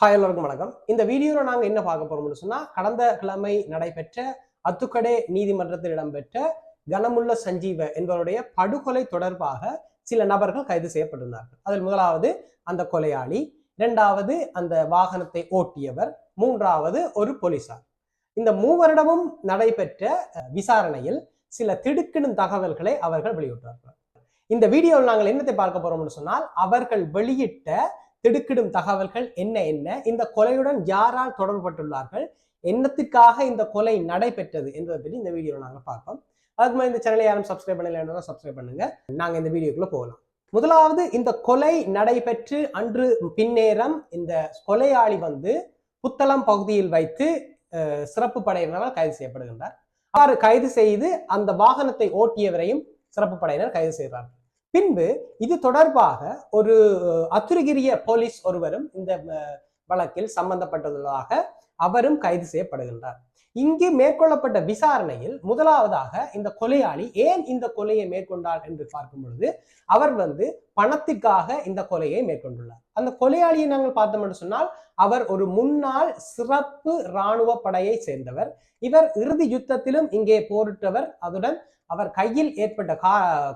Hi எல்லாருக்கும் வணக்கம். இந்த வீடியோவில் நாங்கள் என்ன பார்க்க போறோம்னு சொன்னால் கடந்த கிழமை நடைபெற்ற அத்துக்கடே நீதிமன்றத்தில் இடம்பெற்ற கனமுள்ள சஞ்சீவ என்பவருடைய படுகொலை தொடர்பாக சில நபர்கள் கைது செய்யப்பட்டிருந்தார்கள். அதில் முதலாவது அந்த கொலையாளி இரண்டாவது அந்த வாகனத்தை ஓட்டியவர் மூன்றாவது ஒரு போலீசார். இந்த மூவரிடமும் நடைபெற்ற விசாரணையில் சில திடுக்கிடும் தகவல்களை அவர்கள் வெளியிட்டார்கள். இந்த வீடியோவில் நாங்கள் என்னத்தை பார்க்க போறோம்னு சொன்னால் அவர்கள் வெளியிட்ட திடுக்கிடும் தகவல்கள் என்ன என்ன? இந்த கொலையுடன் யாரால் தொடர்பட்டுள்ளார்கள் என்னத்துக்காக இந்த கொலை நடைபெற்றது என்பதை பற்றி இந்த வீடியோவில் நாங்கள் பார்ப்போம். அதுக்கு மாதிரி இந்த சேனலை யாரும் சப்ஸ்கிரைப் பண்ணலைன்னா சப்ஸ்கிரைப் பண்ணுங்க. நாங்கள் இந்த வீடியோக்குள்ள போகலாம். முதலாவது இந்த கொலை நடைபெற்று அன்று பின்னேரம் இந்த கொலையாளி வந்து புத்தளம் பகுதியில் வைத்து சிறப்பு படையினரால் கைது செய்யப்படுகின்றார். அவ்வாறு கைது செய்து அந்த வாகனத்தை ஓட்டியவரையும் சிறப்பு படையினர் கைது செய்கிறார்கள். பின்பு இது தொடர்பாக ஒரு அத்துருகிரிய போலீஸ் ஒருவரும் இந்த வழக்கில் சம்பந்தப்பட்டுள்ளதாக அவரும் கைது செய்யப்படுகின்றார். இங்கு மேற்கொள்ளப்பட்ட விசாரணையில் முதலாவதாக இந்த கொலையாளி ஏன் இந்த கொலையை மேற்கொண்டார் என்று பார்க்கும் பொழுது அவர் வந்து பணத்திற்காக இந்த கொலையை மேற்கொண்டுள்ளார். அந்த கொலையாளியை நாங்கள் பார்த்தோம் என்று சொன்னால் அவர் ஒரு முன்னாள் சிறப்பு இராணுவ படையை சேர்ந்தவர். இவர் இறுதி யுத்தத்திலும் இங்கே போரிட்டவர். அதுடன் அவர் கையில் ஏற்பட்ட கா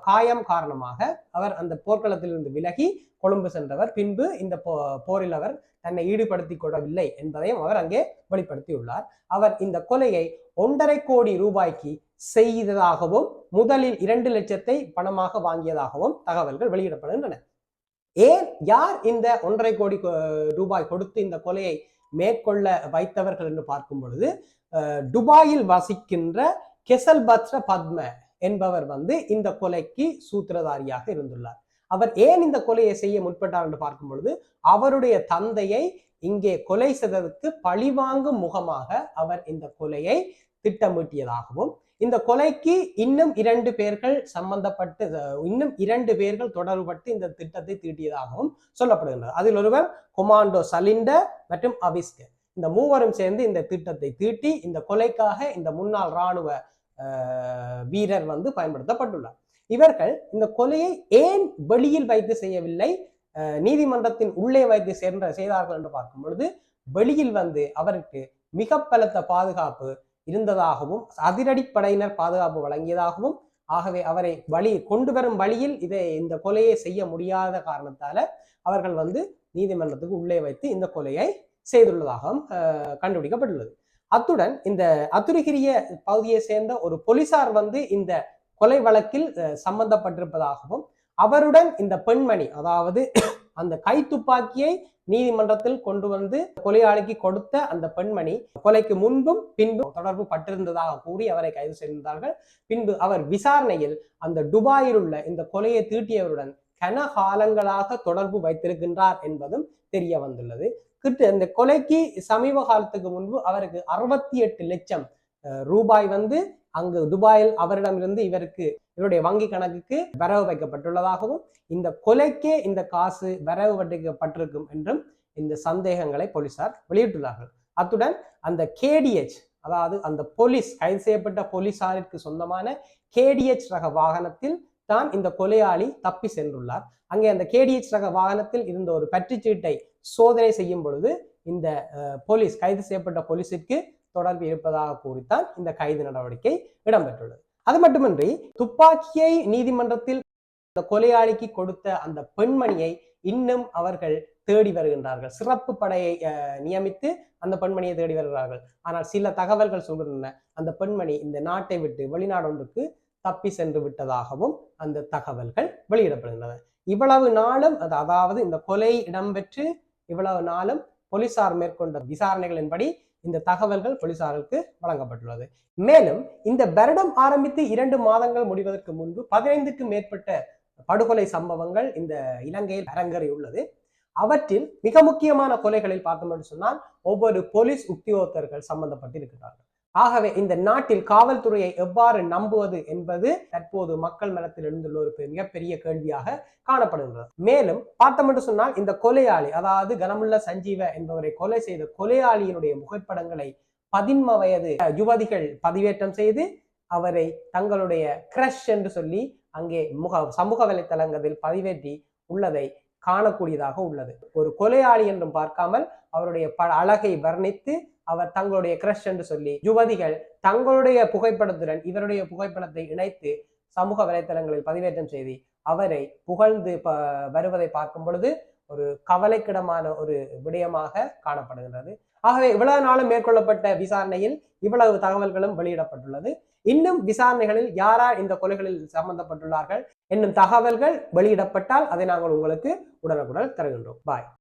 காயம் காரணமாக அவர் அந்த போர்க்களத்திலிருந்து விலகி கொழும்பு சென்றவர். பின்பு இந்த போ போரில் அவர் தன்னை ஈடுபடுத்திக் கொள்ளவில்லை என்பதையும் அவர் அங்கே வெளிப்படுத்தியுள்ளார். அவர் இந்த கொலையை ஒன்றரை கோடி ரூபாய்க்கு செய்ததாகவும் முதலில் இரண்டு லட்சத்தை பணமாக வாங்கியதாகவும் தகவல்கள் வெளியிடப்படுகின்றன. ஏன் யார் இந்த ஒன்றரை கோடி ரூபாய் கொடுத்து இந்த கொலையை மேற்கொள்ள வைத்தவர்கள் என்று பார்க்கும் பொழுது துபாயில் வசிக்கின்ற கெசல் பத்ர பத்ம என்பவர் வந்து இந்த கொலைக்கு சூத்திரதாரியாக இருந்துள்ளார். அவர் ஏன் இந்த கொலையை செய்ய முற்பட்டார் என்று பார்க்கும் பொழுது அவருடைய தந்தையை இங்கே கொலை செய்ததற்கு பழிவாங்கும் முகமாக அவர் இந்த கொலையை திட்டமிட்டியதாகவும் இந்த கொலைக்கு இன்னும் இரண்டு பேர்கள் சம்பந்தப்பட்டு இன்னும் இரண்டு பேர்கள் தொடர்பட்டு இந்த திட்டத்தை தீட்டியதாகவும் சொல்லப்படுகின்றது. அதில் ஒருவர் கொமாண்டோ சலிண்ட மற்றும் அபிஸ்க இந்த மூவரும் சேர்ந்து இந்த திட்டத்தை தீட்டி இந்த கொலைக்காக இந்த முன்னாள் இராணுவ வீரர் வந்து பயன்படுத்தப்பட்டுள்ளார். இவர்கள் இந்த கொலையை ஏன் வெளியில் வைத்து செய்யவில்லை? நீதிமன்றத்தின் உள்ளே வைத்து சேர்ந்த செய்தார்கள் என்று பார்க்கும் பொழுது வெளியில் வந்து அவருக்கு மிக பலத்த பாதுகாப்பு இருந்ததாகவும் அதிரடிப்படையினர் பாதுகாப்பு வழங்கியதாகவும் ஆகவே அவரை வழி கொண்டு வரும் வழியில் இதை இந்த கொலையை செய்ய முடியாத காரணத்தால அவர்கள் வந்து நீதிமன்றத்துக்கு உள்ளே வைத்து இந்த கொலையை செய்துள்ளதாகவும் கண்டுபிடிக்கப்பட்டுள்ளது. அத்துடன் இந்த அத்துருகிரிய பகுதியை சேர்ந்த ஒரு போலீசார் வந்து இந்த கொலை வழக்கில் சம்பந்தப்பட்டிருப்பதாகவும் அவருடன் இந்த பெண்மணி அதாவது அந்த கை துப்பாக்கியை நீதிமன்றத்தில் கொண்டு வந்து கொலையாளிக்கு கொடுத்த அந்த பெண்மணி கொலைக்கு முன்பும் பின்பும் தொடர்பு பட்டிருந்ததாக கூறி அவரை கைது செய்திருந்தார்கள். பின்பு அவர் விசாரணையில் அந்த துபாயில் உள்ள இந்த கொலையை தீட்டியவருடன் கன காலங்களாக தொடர்பு வைத்திருக்கின்றார் என்பதும் தெரிய வந்துள்ளது. கிட்ட இந்த கொலைக்கு சமீப காலத்துக்கு முன்பு அவருக்கு அறுபத்தி எட்டு லட்சம் ரூபாய் வந்து அங்கு துபாயில் அவரிடமிருந்து இவருக்கு இவருடைய வங்கி கணக்குக்கு வரவு வைக்கப்பட்டுள்ளதாகவும் இந்த கொலைக்கே இந்த காசு வரவு வைக்கப்பட்டிருக்கும் என்றும் இந்த சந்தேகங்களை போலீசார் வெளியிட்டுள்ளார்கள். அத்துடன் அந்த கேடிஎச் அதாவது அந்த போலீஸ் கைது செய்யப்பட்ட போலீசாருக்கு சொந்தமான கேடிஎச் ரக வாகனத்தில் தான் இந்த கொலையாளி தப்பி சென்றுள்ளார். அங்கே அந்த கேடிஎச் ரக வாகனத்தில் இருந்த ஒரு பற்றிச்சீட்டை சோதனை செய்யும் பொழுது இந்த போலீஸ் கைது செய்யப்பட்ட போலீஸிற்கு தொடர்பு இருப்பதாக கூறித்தான் இந்த கைது நடவடிக்கை இடம்பெற்றுள்ளது. அது மட்டுமின்றி துப்பாக்கியை நீதிமன்றத்தில் இந்த கொலையாளிக்கு கொடுத்த அந்த பெண்மணியை இன்னும் அவர்கள் தேடி வருகின்றார்கள். சிறப்பு படையை நியமித்து அந்த பெண்மணியை தேடி வருகிறார்கள். ஆனால் சில தகவல்கள் சொல்கின்றன. அந்த பெண்மணி இந்த நாட்டை விட்டு வெளிநாடு ஒன்றுக்கு தப்பி சென்று விட்டதாகவும் அந்த தகவல்கள் வெளியிடப்படுகின்றன. இவ்வளவு நாளும் அது அதாவது இந்த கொலை இடம்பெற்று இவ்வளவு நாளும் போலீசார் மேற்கொண்ட விசாரணைகளின்படி இந்த தகவல்கள் போலீசாருக்கு வழங்கப்பட்டுள்ளது. மேலும் இந்த வருடம் ஆரம்பித்து இரண்டு மாதங்கள் முடிவதற்கு முன்பு பதினைந்துக்கு மேற்பட்ட படுகொலை சம்பவங்கள் இந்த இலங்கையில் அரங்கேறியுள்ளது. அவற்றில் மிக முக்கியமான கொலைகளில் பார்த்தோம் என்று சொன்னால் ஒவ்வொரு போலீஸ் உத்தியோகத்தர்கள் சம்பந்தப்பட்டிருக்கிறார்கள். ஆகவே இந்த நாட்டில் காவல்துறையை எவ்வாறு நம்புவது என்பது தற்போது மக்கள் மனத்தில் எழுந்துள்ள ஒரு மிகப்பெரிய கேள்வியாக காணப்படுகிறது மேலும் பார்த்தோம் என்று சொன்னால் இந்த கொலையாளி அதாவது கனமுள்ள சஞ்சீவ என்பவரை கொலை செய்த கொலையாளியினுடைய புகைப்படங்களை பதின்ம வயது யுவதிகள் பதிவேற்றம் செய்து அவரை தங்களுடைய கிரஷ் என்று சொல்லி அங்கே முக சமூக வலைத்தளங்களில் பதிவேற்றி உள்ளதை காணக்கூடியதாக உள்ளது. ஒரு கொலையாளி என்றும் பார்க்காமல் அவருடைய ப அழகை வர்ணித்து அவர் தங்களுடைய கிரஷ் என்று சொல்லி யுவதிகள் தங்களுடைய புகைப்படத்துடன் இவருடைய புகைப்படத்தை இணைத்து சமூக வலைத்தளங்களில் பதிவேற்றம் செய்து அவரை புகழ்ந்து ப வருவதை பார்க்கும் பொழுது ஒரு கவலைக்கிடமான ஒரு விடயமாக காணப்படுகின்றது. ஆகவே இவ்வளவு நாளும் மேற்கொள்ளப்பட்ட விசாரணையில் இவ்வளவு தகவல்களும் வெளியிடப்பட்டுள்ளது. இன்னும் விசாரணைகளில் யாரார் இந்த கொலைகளில் சம்பந்தப்பட்டுள்ளார்கள் என்னும் தகவல்கள் வெளியிடப்பட்டால் அதை நாங்கள் உங்களுக்கு உடனுக்குடன் தருகின்றோம். பாய்